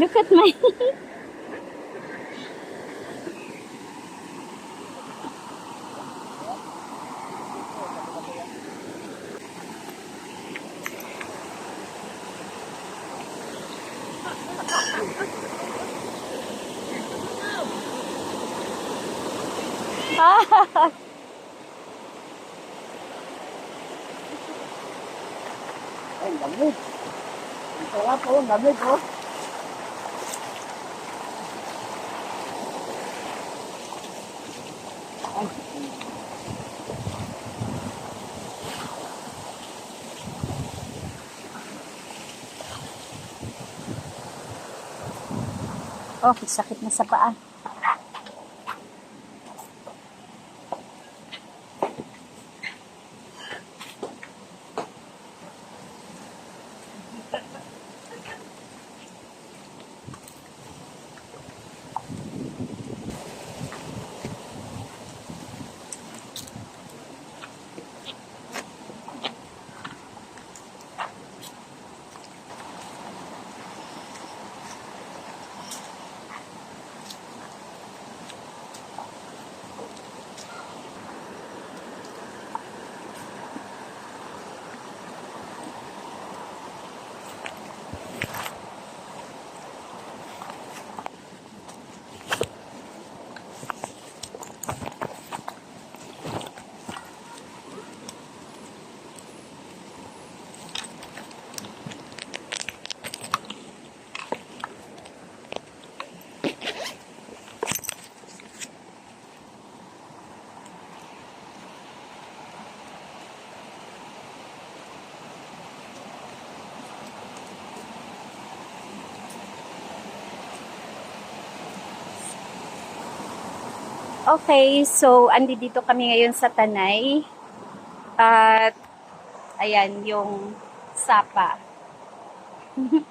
Look at my... Ah! Ay, lamig. Ang sarap po, lamig po. Oh, sakit na sa paa. Okay, so andi dito kami ngayon sa Tanay. At ayan yung sapa.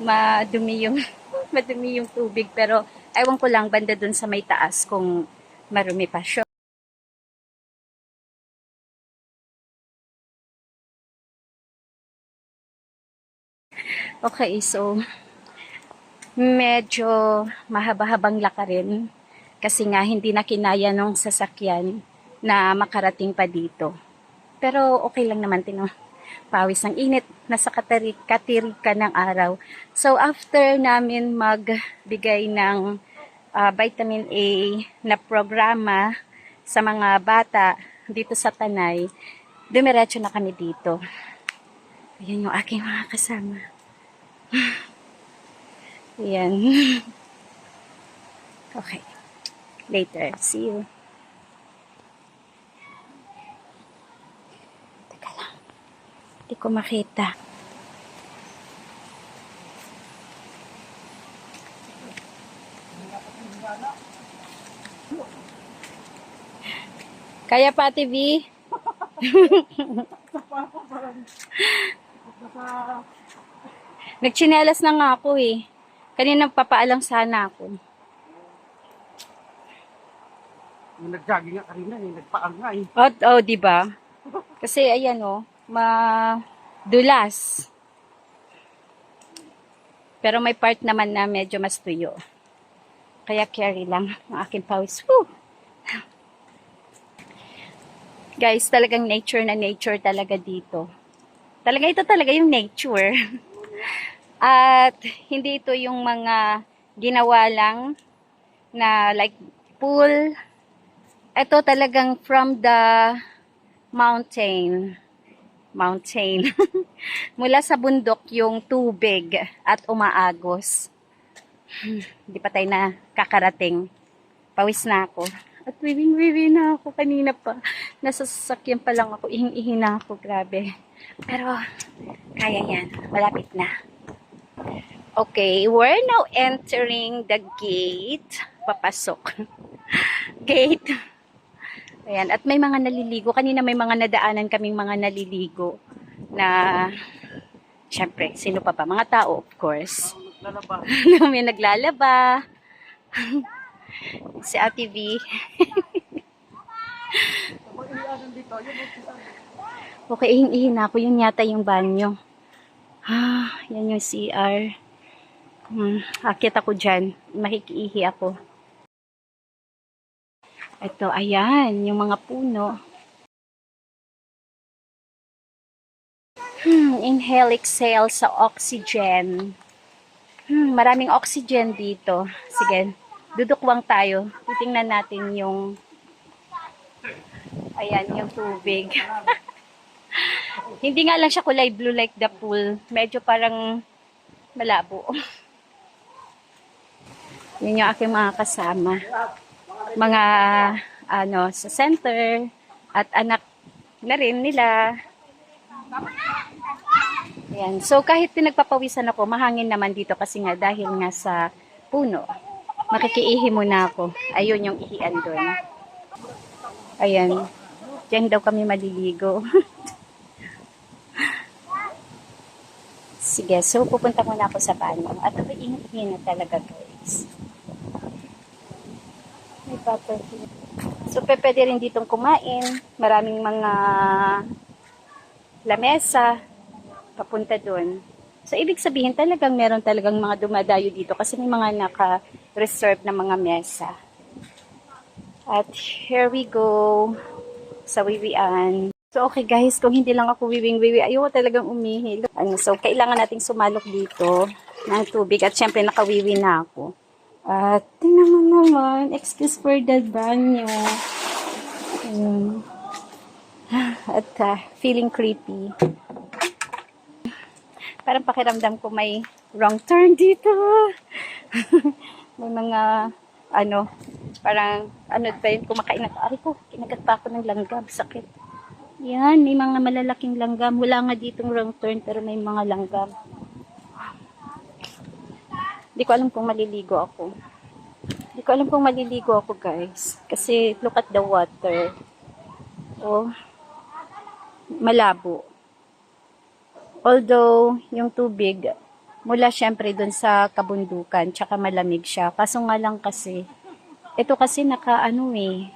madumi yung madumi yung tubig pero ewan ko lang banda dun sa may taas kung marumi pa siya. Okay, so medyo mahaba-habang lakarin kasi nga hindi na kinaya nung sasakyan na makarating pa dito. Pero okay lang naman tino. Pawis ng init, nasa katarik, katirika ng araw. So after namin magbigay ng ah, vitamin A na programa sa mga bata dito sa Tanay, dumiretso na kami dito. Ayan yung aking mga kasama. Ayan. Okay. Later. See you. Teka lang. Hindi ko makita. Kaya pa, TV? Nagchinelas na nga ako eh. Kanina papaalang sana ako. Yung nag-jogging nga kanina eh, nagpaan nga eh. Oh, oh, di ba? Kasi ayan oh, madulas. Pero may part naman na medyo mas tuyo. Kaya carry lang ang aking pawis. Woo! Guys, talagang nature na nature talaga dito. Talaga ito talaga yung nature. At hindi ito yung mga ginawa lang na like pool. Ito talagang from the mountain. Mountain. Mula sa bundok yung tubig at umaagos. Hindi pa tayo na kakarating. Pawis na ako. At wiwing-wiwi na ako kanina pa. Nasa sasakyan pa lang ako. Ihing-ihi na ako. Grabe. Pero, kaya yan. Malapit na. Okay, we're now entering the gate. Papasok. gate. Ayan, at may mga naliligo. Kanina may mga nadaanan kaming mga naliligo na, syempre, sino pa ba? Mga tao, of course. Lalaba. may naglalaba. si Ate V. Okay, ihin-ihin na ako. Yun yata yung banyo. Ah, yan yung CR. Hmm, akit ako dyan. Makikiihi ako. Ito, ayan, yung mga puno. Hmm, inhale, exhale sa oxygen. Hmm, maraming oxygen dito. Sige, dudukwang tayo. Titingnan natin yung ayan, yung tubig. Hindi nga lang siya kulay blue like the pool. Medyo parang malabo. Yun yung aking mga kasama. Mga ano, sa center at anak na rin nila. Ayan. So, kahit pinagpapawisan ako, mahangin naman dito kasi nga dahil nga sa puno. Makikiihi muna ako. Ayun yung ihian doon. Ayan. Diyan daw kami maliligo. Sige, so pupunta muna ako sa banyo. At ito init-init talaga guys. Butterfly. So, pwede rin ditong kumain. Maraming mga lamesa papunta doon. So, ibig sabihin talagang meron talagang mga dumadayo dito kasi may mga naka-reserve na mga mesa. At here we go sa Wiwian. So, okay guys, kung hindi lang ako wiwing-wiwi, ayoko talagang umihi. Ano, so, kailangan nating sumalok dito ng tubig at syempre nakawiwi na ako. At tingnan mo naman, excuse for the banyo. Ayun. At ah, feeling creepy. Parang pakiramdam ko may wrong turn dito. may mga, ano, parang, ano ba yun, kumakain ako. Ari ko, kinagat pa ako ng langgam, sakit. Yan, may mga malalaking langgam. Wala nga ditong wrong turn, pero may mga langgam. Hindi ko alam kung maliligo ako. Hindi ko alam kung maliligo ako, guys. Kasi, look at the water. Oh, malabo. Although, yung tubig, mula syempre dun sa kabundukan, tsaka malamig siya. Kaso nga lang kasi, ito kasi naka, ano eh,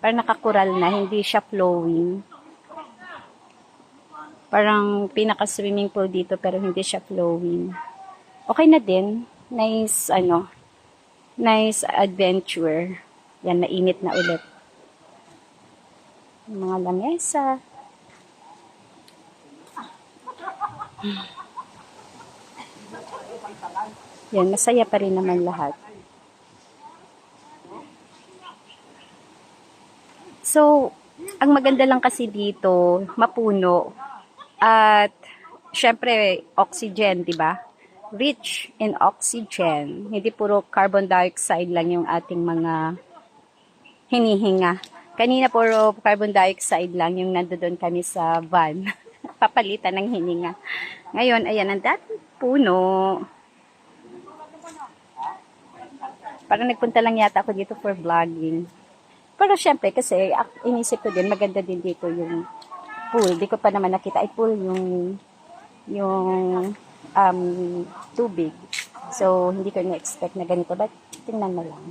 parang nakakural na, hindi siya flowing. Parang pinaka-swimming pool dito, pero hindi siya flowing. Okay na din. Nice, ano, nice adventure. Yan, mainit na ulit. Mga lamesa. Yan, masaya pa rin naman lahat. So, ang maganda lang kasi dito, mapuno. At, syempre, oxygen, di ba? Rich in oxygen. Hindi puro carbon dioxide lang yung ating mga hinihinga. Kanina puro carbon dioxide lang yung nandoon kami sa van. Papalitan ng hininga. Ngayon, ayan, ang dating puno. Parang nagpunta lang yata ako dito for vlogging. Pero syempre, kasi inisip ko din, maganda din dito yung pool. Di ko pa naman nakita ay pool yung yung um, tubig. So, hindi ko na-expect na ganito. But, tingnan mo lang.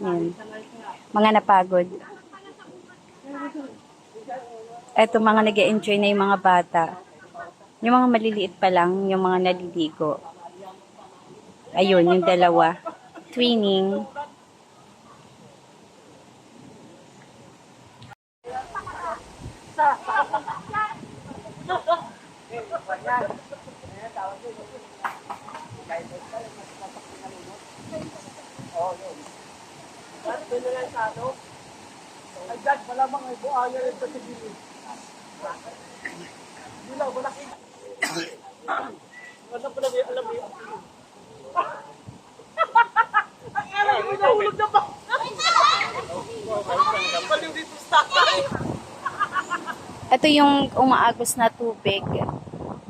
Yan. Mga napagod. Eto, mga nag enjoy na yung mga bata. Yung mga maliliit pa lang, yung mga naliligo. Ayun, yung dalawa. Twinning. Dad, malamang ay buaya rin sa sigili. Dilaw, malaki. Ano pala may alam yung Ang alam mo, nahulog na. Ito yung umaagos na tubig.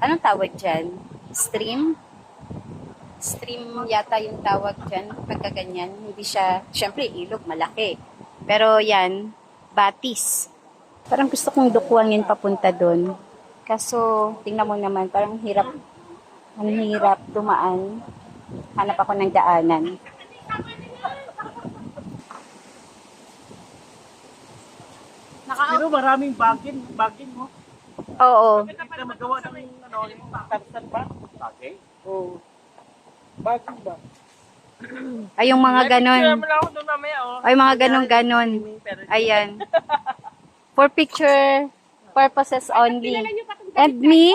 Anong tawag dyan? Stream? Stream yata yung tawag dyan. Pagka ganyan. Hindi siya, syempre ilog, malaki. Pero yan, batis. Parang gusto kong dukwangin papunta doon. Kaso, tingnan mo naman, parang hirap, ang hirap dumaan. Hanap ako ng daanan. Pero maraming bagin, bagin mo. Oo. Hindi ka magawa ng ano, yung tarsan ba? Bagay? Oo. Bagin ba? Ay, yung mga ganon. Picture mo lang ako doon mamaya, oh. Ay, mga ganon-ganon. Ayan. For picture purposes only. And me,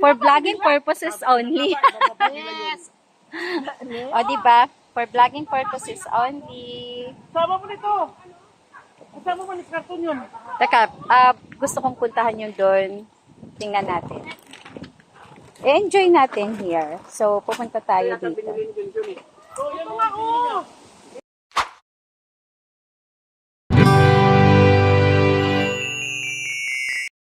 for vlogging purposes only. Yes. o, di ba? For vlogging purposes only. Sama mo nito. Kasama mo ni karton yun. Teka, ah, gusto kong puntahan yung doon. Tingnan natin. Enjoy natin here. So, pupunta tayo dito. Oh, yan nga, oh!